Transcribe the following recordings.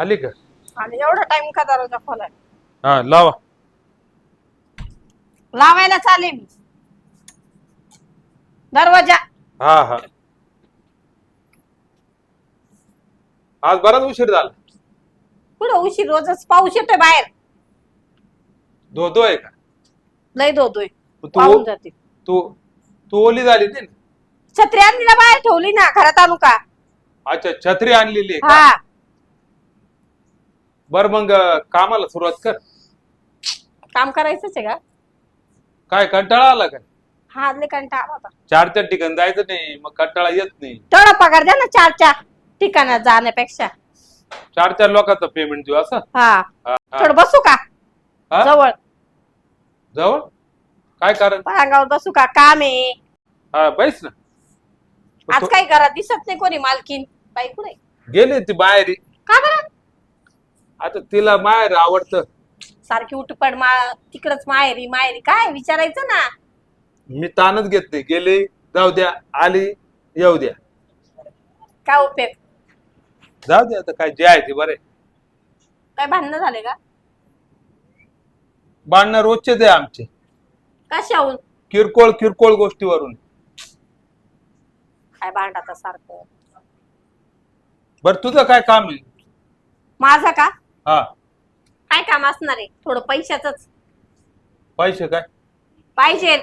आली का? आणि एवढा टाइम का दरवाजा खोलाय हा लावा. लावायला चाले मी. दरवाजा. हा हा. आज बराच उशीर झाला. पुढे उशीर? रोजच पाऊस येतोय बाहेर. दो दो आहे का? लय धोतोय. तू जाते. तू तू ओली झाली ती ना? छत्री आणलीला बाहेर ठेवली ना घरात आणू का? अच्छा छत्री आणलेली आहे का? हा. बर मग कामाला सुरुवात कर. काम करायचंच आहे का? काय कंटाळा आला काय? हा कंटाळा होता. चार चार ठिकाणी जायचं नाही मग कंटाळा येत नाही. तेवढा पगार द्या ना चार चार ठिकाणात जाण्यापेक्षा. चार चार लोकांचं पेमेंट देऊ असं? हा. हा, हा. थोडं बसू का? हा? जवळ. जवळ? काय कारण? परांगावर बसू का? काम आहे. हा बैस ना. आज काय करा दिसत नाही कोणी मालकीन? बाई कुठे? गेले ती बाहेर. का आता तिला बाहेर आवडतं. सारखी उठपड मा तिकडच माहेरी माहेरी. काय विचारायचं ना? मी ताणच घेत नाही गेली जाऊ द्या. आली येऊ द्या. काय उपयोग जाऊ द्या आता काय जे आहे ते बरे काय भांडणं झाले का? भांडणं रोजचेच आहे आमचे. कशाहून? किरकोळ किरकोळ गोष्टीवरून. काय भांडाचं सारखं? बर तुझं काय काम आहे? माझा का? हा. काय काम असणार आहे? थोडं पैशाच पैसे काय? पाहिजे.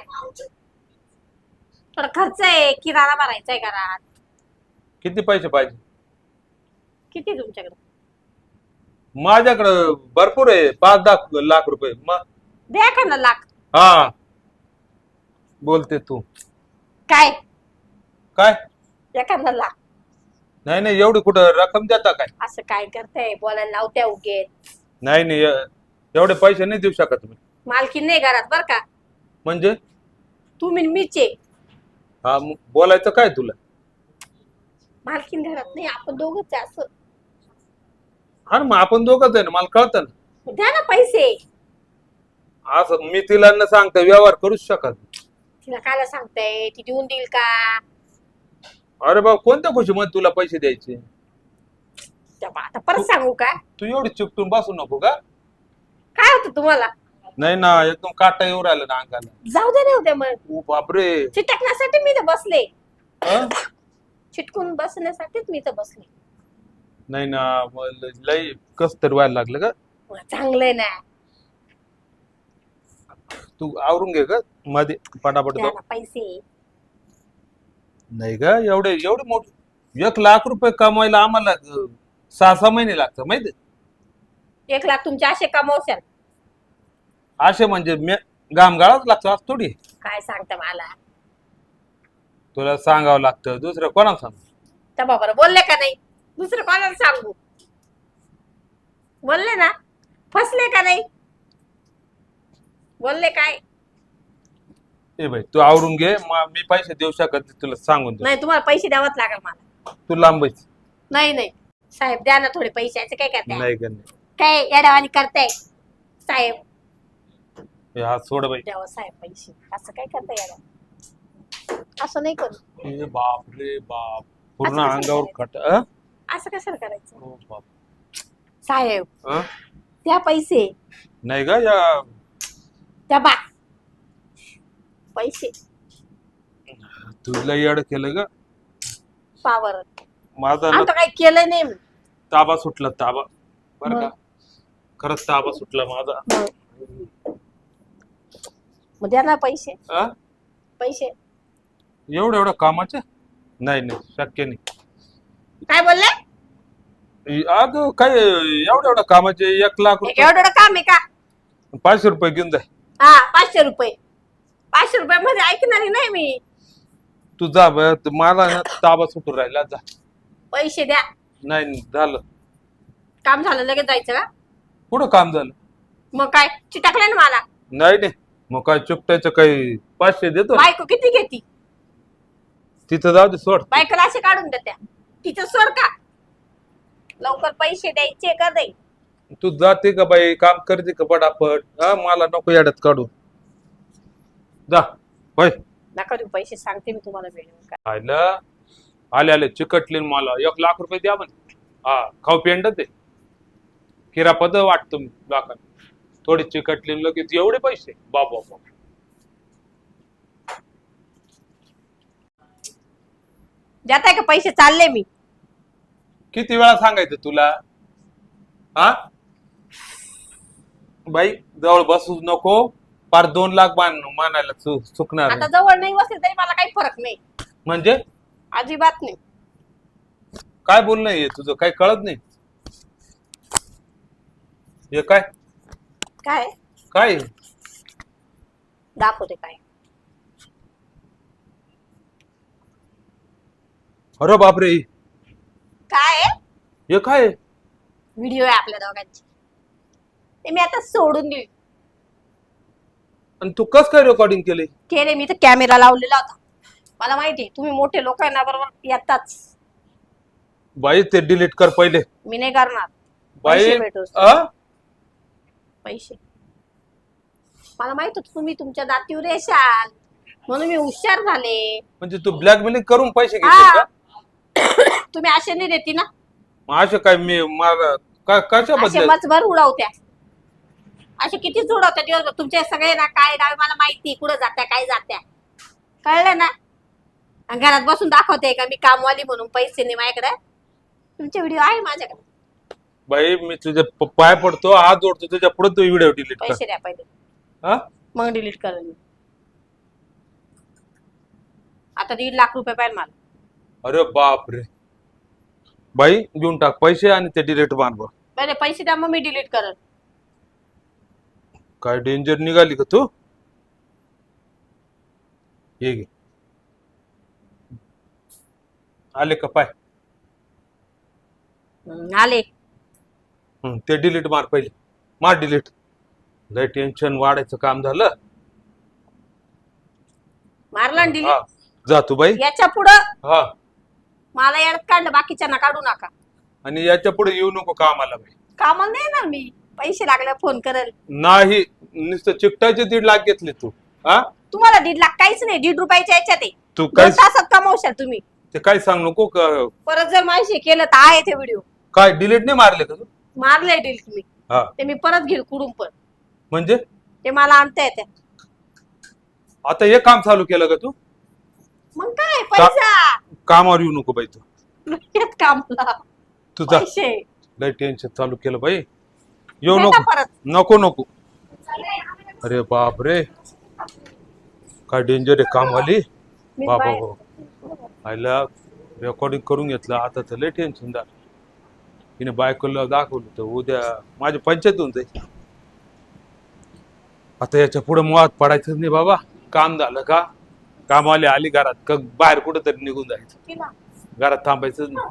थोडं खर्च आहे. किराणा भरायचा आहे घरात. किती पैसे पाहिजे? किती आहे तुमच्याकडे? माझ्याकडं भरपूर आहे. पाच दहा लाख रुपये. द्या का ना लाख? हा. बोलते तू. काय? काय? एखादा लाख? नाही नाही एवढी कुठं रक्कम देता काय? असं काय करताय? बोलायला लावत्या उगेत नाही नाही ए- एवढे पैसे नाही देऊ शकत तुम्ही मालकीन नाही घरात बर का? म्हणजे? तुम्ही मीच हा मग बोलायचं काय तुला? मालकीन घरात नाही आपण दोघच आहे असं. हा ना मग आपण दोघंच आहे ना मला कळतं ना. द्या ना पैसे. असं मी तिला न सांगता व्यवहार करूच शकत नाही. तिला काय सांगताय? ती देऊन देईल का? अरे बाबा कोणत्या खुशीमध्ये तुला पैसे द्यायचे? आता परत सांगू का? तू एवढी चिपटून बसू नको का? काय होतं तुम्हाला? नाही ना एकदम काटा येऊ राहिला ना अंगाला. जाऊ दे नाही होत्या मग. ओ बापरे. चिटकण्यासाठी मी तर बसले. हं? चिटकून बसण्यासाठीच मी तर बसले. नाही ना मग ल- लय कस तर व्हायला लागलं का? मग चांगलंय ना. तू आवरून घे का? मध्ये पटापट द्या जाऊ. ना पैसे. नाही का एवढे एवढे मोठे एक लाख रुपये कमवायला आम्हाला अं, सहा सहा महिने लागतात माहिती एक लाख तुमचे असे कमवशाल? असे म्हणजे मे गाम गाळाच लागतो आज थोडी. काय सांगता मला? तुला सांगावं लागतं दुसरं कोणाला सांग? त्या बाबाला बोलले का नाही? दुसरं कोणाला सांगू? बोलले ना? फसले का नाही? बोलले काय? ए भाई तू आवरून घे म- मी पैसे देऊ शकत नाही तुला सांगून दे नाही तुम्हाला पैसे द्यावंच लागेल मला. तू लांबच. नाही नाही. साहेब द्या ना थोडे पैसे याचे काय करताय? नाही का नाही. काय येडावानी करताय? साहेब. ए, हा सोड बाई. द्यावं साहेब पैसे. असं काय करताय येडा असं नाही करू. ए बाप रे बाप. पूर्ण असं कसं अंगावर अं? असं कशाला करायचं? ओ बाप. साहेब अं? द्या पैसे. नाही का या द्या बा पैसे. तुला येड केलं का? पावर माझा ना आता काही केलं नाही मी. ताबा सुटला ताबा. बरं का? मग? खरंच ताबा सुटला माझा. मग मग द्या ना पैसे? पैसे. एवढं एवढं कामाचे? नाही नाही शक्य नाही. काय बोलले? अगं काय एवढं एवढं कामाचे? एक लाख रुपये एवढं एवढं काम आहे का? पाचशे रुपये घेऊन जाय. हा पाचशे रुपये. पाचशे रुपये मध्ये ऐकणारी नाही मी. तू जा तू मला ना ताबा सुटून राहिला. जा. पैसे द्या. नाही झालं. काम झालं लगेच जायचं का? पुढं काम झालं? मग काय? चिटाकले ना मला. नाही नाही. मग काय चुकटायचं काही? पाचशे देतो बायको किती घेती? तिथं जाऊ दे सोड. बायकोला असे काढून देत्या. तिचं स्वर का? लवकर पैसे द्यायचे का नाही? तू जाते का बाई? काम करते का पटापट? हा मला नको याड्यात काढू जा होय. नका देऊ पैसे सांगते मी तुम्हाला वेळेवर. काय आलं आले आले चिकटले मला. एक लाख रुपये द्या म्हणे. हा खाऊ पेंड ते. किरापद वाटतो मी लोकांना थोडी चिकटली लगेच एवढे पैसे. बाबा बाबा जाताय का पैसे? चालले मी. किती वेळा सांगायचं तुला? हा? बाई जवळ बसूच नको. पार दोन लाख मान मानायला चु- चुकणार आता नाही. जवळ नाही बसले तरी मला काही फरक नाही. म्हणजे? अजिबात नाही. काय बोलणं आहे तुझं? काही कळत नाही? हे काय? काय? काय दाखवते काय. अरे बापरे. काय? हे काय? व्हिडिओ आहे आपल्या दोघांची. ते मी आता सोडून दिली आणि तू कस काय रेकॉर्डिंग केले केले मी तर कॅमेरा लावलेला होता. मला माहिती आहे, तुम्ही मोठे लोक आहे ना बरोबर? येताच. बाई ते डिलीट कर पहिले. मी नाही करणार. बाई पैसे भेटू. आ? पैसे. मला माहीत होतं तुम्ही तुमच्या दातीवर येशाल. म्हणून मी हुशार झाले. म्हणजे तू ब्लॅकमेलिंग करून पैसे घेतले हा. का? तुम्ही असे नाही देती ना? मग असे काय मी मला का- असे कशाबद्दल मचभर उडवत्या. असे कितीच उडवत्या दिवसभर? तुमचे सगळे ना काय नाव मला माहिती कुठं जात्या काय जात्या? कळलं ना? आणि घरात बसून दाखवते का? मी कामवाली म्हणून पैसे नाही माझ्याकडे. तुमचे व्हिडिओ आहे माझ्याकडे. बाई मी तुझ्या प- पाय पडतो हात जोडतो तुझ्या पुढे तू व्हिडिओ डिलीट कर. पैसे द्या पहिले. हा? मग डिलीट करेल मी आता दीड लाख रुपये पाहिजे मला. अरे बाप रे बाई घेऊन टाक. पैसे आणि ते डिलीट मार पहिले पैसे द्या मग मी डिलीट करेल काय डेंजर निघाली का तू? हे घे. आले का? पाय. हम्म, आले. हं, ते डिलीट मार पहिले. मार डिलीट लय टेन्शन वाढायचं काम झालं. मारला हा. डिलीट जा तू बाई. याच्या पुढं? हा. मला यात काढलं बाकीच्यांना काढू नका. आणि याच्यापुढे येऊ नको कामाला बाई. कामाला नाही ना मी. पैसे लागले फोन करेल. नाही. नुसतं चिकटायचे दीड लाख घेतले तू हा? तुम्हाला दीड लाख काहीच नाही दीड रुपयाच्या याच्यात आहे. तू दोन काय तासात कमावशाल तुम्ही. ते काय सांग नको क- परत जर माझ्याशी केलं तर आहे ते व्हिडिओ काय डिलीट नाही मारले का तू? मारले डील हा. ते मी परत घेईल कुडून पण. म्हणजे? ते मला आणता येते आता हे काम चालू केलं का तू? मग काय पैसा? कामावर येऊ नको बाई तू. कामला. तुझा पैसे. लय टेन्शन चालू केलं बाई. येऊ भेटा नको. परत. नको नको. अरे बाप रे. काय डेंजर आहे कामवाली मी बाबा हो आयला रेकॉर्डिंग करून घेतलं. आता तर लय टेन्शन झालं. तिने बायकोला दाखवलं तर उद्या माझी पंचायत होऊन जाईल. आता याच्यापुढे मुळात पडायचं नाही बाबा. काम झालं का? कामवाली आली घरात. का बाहेर कुठं तरी निघून जायचं. घरात थांबायचंच नाही.